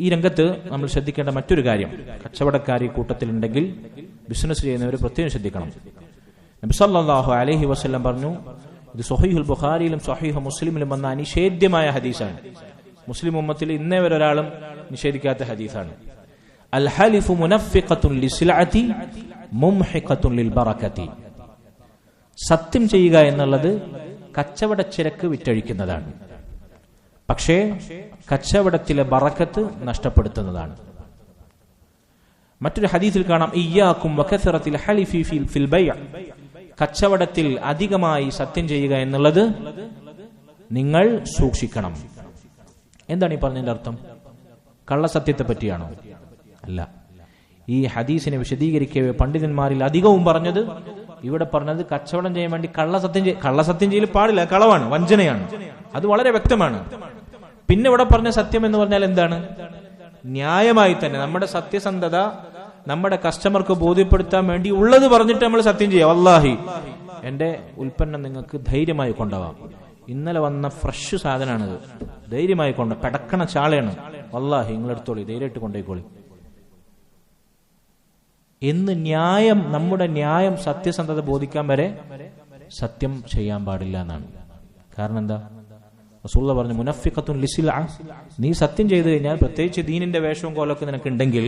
ഈ രംഗത്ത് നമ്മൾ ശ്രദ്ധിക്കേണ്ട മറ്റൊരു കാര്യം. കച്ചവടക്കാരി കൂട്ടത്തിലുണ്ടെങ്കിൽ ബിസിനസ് ചെയ്യുന്നവർ പ്രത്യേകം ശ്രദ്ധിക്കണം. നബിസല്ലാഹു അലഹി വസല്ലം പറഞ്ഞു ഇത് സൊഹീഹുൽ ബുഖാരിയിലും സൊഹീഹ് മുസ്ലിമിലും വന്ന അനിഷേധ്യമായ ഹദീസാണ്. മുസ്ലിം ഉമ്മത്തിൽ ഇന്നേ വരെ ഒരാളും നിഷേധിക്കാത്ത ഹദീസാണ്. ലിൽ ബറക്കതി സത്യം ചെയ്യുക എന്നുള്ളത് കച്ചവടച്ചിരക്ക് വിറ്റഴിക്കുന്നതാണ്. പക്ഷേ കച്ചവടത്തിലെ ബറക്കത്ത് നഷ്ടപ്പെടുത്തുന്നതാണ്. മറ്റൊരു ഹദീസിൽ കാണാം ഇയ്യാക്കും കച്ചവടത്തിൽ അധികമായി സത്യം ചെയ്യുക എന്നുള്ളത് നിങ്ങൾ സൂക്ഷിക്കണം. എന്താണ് ഈ പറഞ്ഞതിന്റെ അർത്ഥം? കള്ളസത്യത്തെ പറ്റിയാണോ? അല്ല. ഈ ഹദീസിനെ വിശദീകരിക്കവേ പണ്ഡിതന്മാരിൽ അധികവും പറഞ്ഞത് ഇവിടെ പറഞ്ഞത് കച്ചവടം ചെയ്യാൻ വേണ്ടി കള്ളസത്യം കള്ളസത്യം ചെയ്യൽ പാടില്ല കളവാണ് വഞ്ചനയാണ്. അത് വളരെ വ്യക്തമാണ്. പിന്നെ ഇവിടെ പറഞ്ഞ സത്യം എന്ന് പറഞ്ഞാൽ എന്താണ്? ന്യായമായി തന്നെ നമ്മുടെ സത്യസന്ധത നമ്മുടെ കസ്റ്റമർക്ക് ബോധ്യപ്പെടുത്താൻ വേണ്ടി ഉള്ളത് പറഞ്ഞിട്ട് നമ്മൾ സത്യം ചെയ്യാം. അള്ളാഹി എന്റെ ഉൽപ്പന്നം നിങ്ങൾക്ക് ധൈര്യമായി കൊണ്ടുപോകാം. ഇന്നലെ വന്ന ഫ്രഷ് സാധനമാണിത്. ധൈര്യമായി കൊണ്ട് പെടക്കണ ചാളയാണ്. വല്ലാഹി നിങ്ങൾ എടുത്തോളി ധൈര്യമായിട്ട് കൊണ്ടുപോയിക്കോളി. എന്ന് ന്യായം നമ്മുടെ ന്യായം സത്യസന്ധത ബോധിക്കാൻ വരെ സത്യം ചെയ്യാൻ പാടില്ല എന്നാണ്. കാരണം എന്താ? റസൂള്ള പറഞ്ഞു മുനഫിഖത്തുൻ ലിസില. നീ സത്യം ചെയ്തു കഴിഞ്ഞാൽ പ്രത്യേകിച്ച് ദീനിന്റെ വേഷവും കോലൊക്കെ നിനക്ക് ഉണ്ടെങ്കിൽ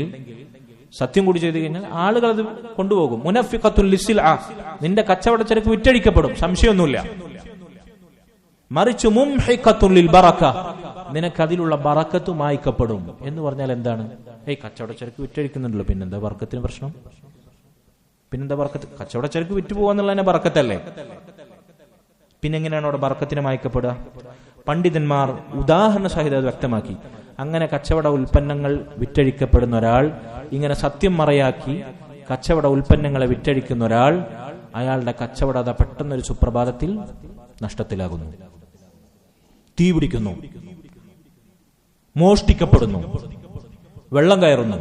സത്യം കൂടി ചെയ്തു കഴിഞ്ഞാൽ ആളുകൾ അത് കൊണ്ടുപോകും. മുനഫിഖത്തുൽ ലിസിൽ ആ നിന്റെ കച്ചവടച്ചരക്ക് വിറ്റഴിക്കപ്പെടും. സംശയമൊന്നുമില്ല. മറിച്ച് മുംഹിഖത്തുൻ ലിൽ ബറക നിനക്ക് അതിലുള്ള ബറക്കത്ത് മായ്ക്കപ്പെടും. എന്ന് പറഞ്ഞാൽ എന്താണ്? ഏയ് കച്ചവടച്ചരക്ക് വിറ്റഴിക്കുന്നുണ്ടല്ലോ. പിന്നെന്താ ബർക്കത്തിന് പ്രശ്നം? പിന്നെന്താ ബർക്കത്ത് കച്ചവടച്ചരക്ക് ചരക്ക് പോവാന്നുള്ളതിനെ ബറക്കത്തല്ലേ? പിന്നെങ്ങനെയാണ് അവിടെ ബർക്കത്തിന് മായ്ക്കപ്പെടുക? പണ്ഡിതന്മാർ ഉദാഹരണ സഹിതം വ്യക്തമാക്കി. അങ്ങനെ കച്ചവട ഉൽപ്പന്നങ്ങൾ വിറ്റഴിക്കപ്പെടുന്ന ഒരാൾ ഇങ്ങനെ സത്യം മറയാക്കി കച്ചവട ഉൽപ്പന്നങ്ങളെ വിറ്റഴിക്കുന്ന ഒരാൾ അയാളുടെ കച്ചവടത പെട്ടെന്നൊരു സുപ്രഭാതത്തിൽ നഷ്ടത്തിലാകുന്നു. തീ പിടിക്കുന്നു. മോഷ്ടിക്കപ്പെടുന്നു. വെള്ളം കയറുന്നു.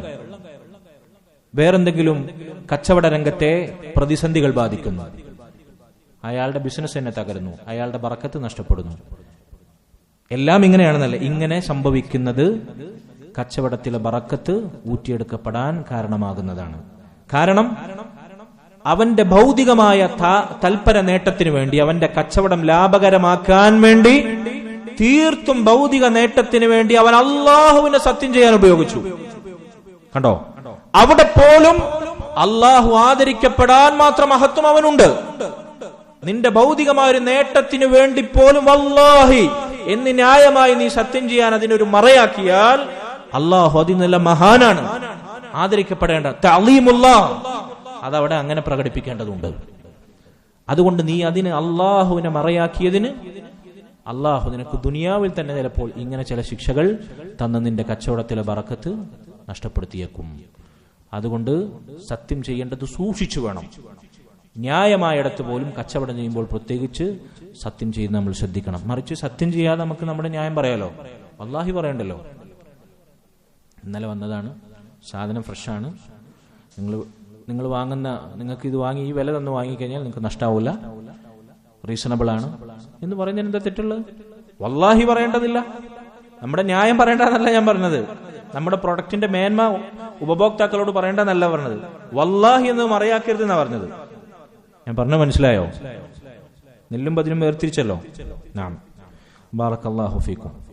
വേറെന്തെങ്കിലും കച്ചവട രംഗത്തെ പ്രതിസന്ധികൾ ബാധിക്കുന്നു. അയാളുടെ ബിസിനസ് തന്നെ തകരുന്നു. അയാളുടെ ബറക്കത്ത് നഷ്ടപ്പെടുന്നു. എല്ലാം ഇങ്ങനെയാണെന്നല്ല ഇങ്ങനെ സംഭവിക്കുന്നത് കച്ചവടത്തിലെ ബറക്കത്ത് ഊറ്റിയെടുക്കപ്പെടാൻ കാരണമാകുന്നതാണ്. കാരണം അവന്റെ ഭൗതികമായ തൽപര നേട്ടത്തിന് വേണ്ടി അവന്റെ കച്ചവടം ലാഭകരമാക്കാൻ വേണ്ടി തീർത്തും ഭൗതിക നേട്ടത്തിന് വേണ്ടി അവൻ അള്ളാഹുവിനെ സത്യം ചെയ്യാൻ ഉപയോഗിച്ചു. കണ്ടോ? അവിടെ പോലും അള്ളാഹു ആദരിക്കപ്പെടാൻ മാത്രം മഹത്വം അവനുണ്ട്. നിന്റെ ഭൗതികമായ ഒരു നേട്ടത്തിന് വേണ്ടി പോലും വല്ലാഹി എന്ന് ന്യായമായി നീ സത്യം ചെയ്യാൻ അതിനൊരു മറയാക്കിയാൽ അള്ളാഹു അതിനുള്ള മഹാനാണ്. ആദരിക്കപ്പെടേണ്ട. തളീമുള്ള അതവിടെ അങ്ങനെ പ്രകടിപ്പിക്കേണ്ടതുണ്ട്. അതുകൊണ്ട് നീ അതിന് അള്ളാഹുവിനെ മറയാക്കിയതിന് അള്ളാഹു നിനക്ക് ദുനിയാവിൽ തന്നെ ചിലപ്പോൾ ഇങ്ങനെ ചില ശിക്ഷകൾ തന്ന നിന്റെ കച്ചവടത്തിലെ ബറക്കത്ത് നഷ്ടപ്പെടുത്തിയേക്കും. അതുകൊണ്ട് സത്യം ചെയ്യേണ്ടത് സൂക്ഷിച്ചു വേണം. ന്യായമായിടത്ത് പോലും കച്ചവടം ചെയ്യുമ്പോൾ പ്രത്യേകിച്ച് സത്യം ചെയ്യുന്ന നമ്മൾ ശ്രദ്ധിക്കണം. മറിച്ച് സത്യം ചെയ്യാതെ നമുക്ക് നമ്മുടെ ന്യായം പറയാലോ? വല്ലാഹി പറയണ്ടല്ലോ. ഇന്നലെ വന്നതാണ്. സാധനം ഫ്രഷാണ്. നിങ്ങൾ നിങ്ങൾ വാങ്ങുന്ന നിങ്ങൾക്ക് ഇത് വാങ്ങി ഈ വില തന്ന് വാങ്ങിക്കഴിഞ്ഞാൽ നിങ്ങൾക്ക് നഷ്ടാവില്ല റീസണബിൾ ആണ് എന്ന് പറയുന്നതിന് എന്താ തെറ്റുള്ളത്? വല്ലാഹി പറയേണ്ടതില്ല. നമ്മുടെ ന്യായം പറയേണ്ടതെന്നല്ല ഞാൻ പറഞ്ഞത്. നമ്മുടെ പ്രൊഡക്റ്റിന്റെ മേന്മ ഉപഭോക്താക്കളോട് പറയേണ്ടതെന്നല്ല പറഞ്ഞത്. വല്ലാഹി എന്ന് മറയാക്കരുത് എന്നാ പറഞ്ഞത്. ഞാൻ പറഞ്ഞ മനസ്സിലായോ? നെല്ലും പതിനും വേർതിരിച്ചല്ലോ. നാം. ബാറക്കല്ലാഹു ഫീക്കും.